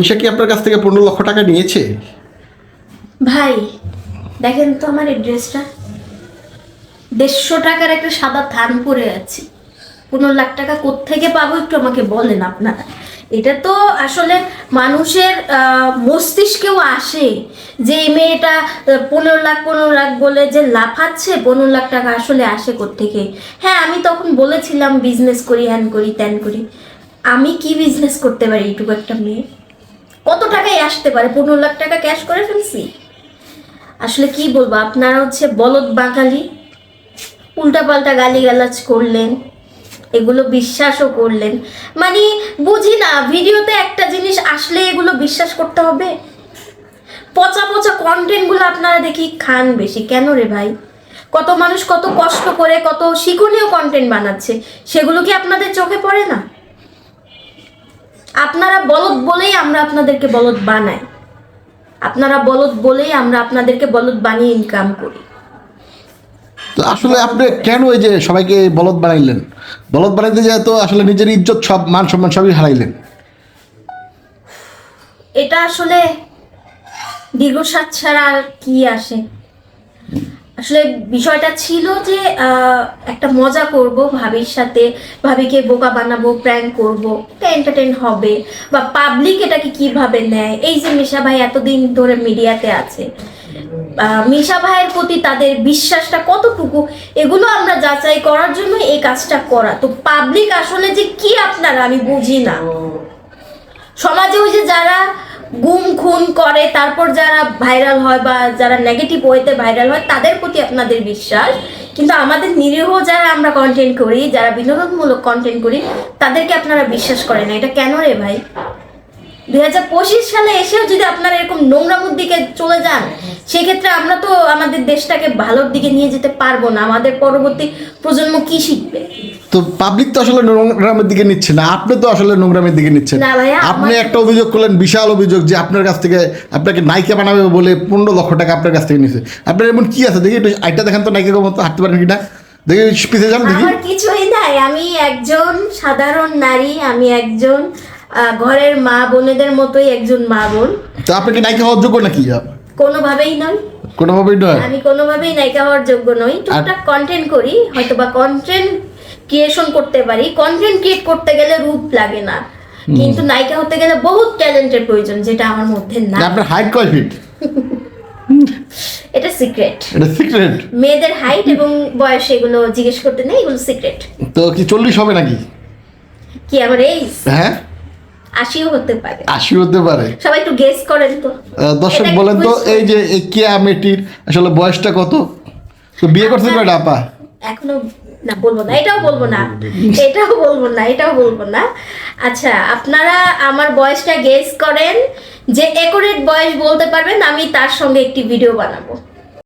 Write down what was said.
পয়সা কি আপনার কাছ থেকে পনেরো লক্ষ টাকা নিয়েছে? ভাই, দেখেন তো আমার এই ড্রেসটা দেড়শো টাকার একটা সাদা থান পরে আছি। পনেরো লাখ টাকা কোত্থেকে পাবো একটু আমাকে বলেন আপনারা। এটা তো আসলে মানুষের মস্তিষ্কেও আসে যে এই মেয়েটা পনেরো লাখ পনেরো লাখ বলে যে লাফাচ্ছে, পনেরো লাখ টাকা আসলে আসে কোত্থেকে। হ্যাঁ আমি তখন বলেছিলাম বিজনেস করি হ্যান করি, ত্যান করি। আমি কি বিজনেস করতে পারি, এইটুকু একটা মেয়ে? কত টাকায় আসতে পারে? পনেরো লাখ টাকা ক্যাশ করে ফেলছি। আসলে কি বলব, আপনারা হচ্ছে বলদ বাঙালি। উল্টাপাল্টা গালিগালাজ করলেন, এগুলো বিশ্বাসও করলেন। মানে বুঝি না, ভিডিওতে একটা জিনিস আসলে এগুলো বিশ্বাস করতে হবে। পচা পচা কন্টেন্টগুলো আপনারা দেখি খান বেশি। কেন রে ভাই? কত মানুষ কত কষ্ট করে, কত শিক্ষণীয় কন্টেন্ট বানাচ্ছে। সেগুলো কি আপনাদের চোখে পড়ে না? আপনারা বলদ বলেই আমরা আপনাদেরকে বলদ বানাই। আপনারা বলদ বলেই আমরা আপনাদেরকে বলদ বানিয়ে ইনকাম করি। তো আসলে আপনি কেন এই যে সবাইকে বলদ বানাইলেন? বলদ বানাইতে যায় তো আসলে নিজের ইজ্জত সব মান সম্মান সবই হারাইলেন। এটা আসলে দীর্ঘশ্বাস ছাড়া আর কি আসে? আসলে বিষয়টা ছিল যে একটা মজা করব ভাবির সাথে, ভাবিকে বোকা বানাবো প্র্যাঙ্ক করব এন্টারটেন হবে, বা পাবলিক এটাকে কীভাবে নেয়, এই যে মিশা ভাই এতদিন ধরে মিডিয়াতে আছে মিশা ভাইয়ের প্রতি তাদের বিশ্বাসটা কতটুকু, এগুলো আমরা যাচাই করার জন্য এই কাজটা করা। তো পাবলিক আসলে যে কি আপনারা, আমি বুঝি না। সমাজে ওই যে যারা গুম, খুন করে, তারপর যারা ভাইরাল হয় বা যারা নেগেটিভ ওয়েতে ভাইরাল হয়, তাদের প্রতি আপনাদের বিশ্বাস। কিন্তু আমাদের নিরীহ যারা আমরা কন্টেন্ট করি, যারা বিনোদনমূলক কন্টেন্ট করি, তাদেরকে আপনারা বিশ্বাস করেন না। এটা কেন রে ভাই? দুই হাজার পঁচিশ সালে এসেও যদি আপনারা এরকম নোংরামুর দিকে চলে যান, সেক্ষেত্রে আমরা তো আমাদের দেশটাকে ভালোর দিকে নিয়ে যেতে পারব না। আমাদের পরবর্তী প্রজন্ম কি শিখবে? তো পাবলিক তো আসলে নোংরামের দিকে নিচ্ছে না আপনি তো আসলে নোংরামের দিকে নিচ্ছেন। আপনি একটা অভিযোগ করলেন বিশাল অভিযোগ যে আপনার কাছ থেকে আপনাকে নায়িকা বানাবে বলে পনেরো লক্ষ টাকা আপনার কাছ থেকে নিচ্ছে আপনার এমন কি আছে? দেখি একটু আইটা দেখেন তো নায়িকা মতো হাঁটতে পারেন কিনা? দেখি পিছিয়ে যান দেখি। কিছুই নাই আমি একজন সাধারণ নারী আমি একজন ঘরের মা বোনেদের মতোই একজন মা বোন। তো আপনি কি নায়িকা হওয়ার যোগ্য নাকি? কোনোভাবেই নয় কোনোভাবেই নয়? আমি কোনোভাবেই নায়িকা হওয়ার যোগ্য নই। টুকটাক কন্টেন্ট করি হয়তো বা কন্টেন্ট ক্রিয়েশন করতে পারি কন্টেন্ট ক্রিয়েট করতে গেলে রূপ লাগে না। কিন্তু নায়িকা হতে গেলে বহুত ট্যালেন্টের প্রয়োজন যেটা আমার মধ্যে না। আপনার হাইট কয় ফিট এটা সিক্রেট এটা সিক্রেট মেয়েদের হাইট এবং বয়স এগুলো জিজ্ঞেস করতে নেই এগুলো সিক্রেট তো কি চল্লিশ হবে নাকি? কি আমার এই হ্যাঁ। আশিও হতে পারে। আশি হতে পারে। সবাই একটু গেস করেন তো। দর্শক বলেন তো এই যে কেয়া মেয়েটির আসলে বয়সটা কত? তো বিয়ে করতে কয়টা আপা? এখনও না, বলব না, এটাও বলব না। এটাও বলব না, এটাও বলব না। আচ্ছা আপনারা আমার বয়সটা গেস করেন যে একুরেট বয়স বলতে পারবেন, আমি তার সঙ্গে একটি ভিডিও বানাবো।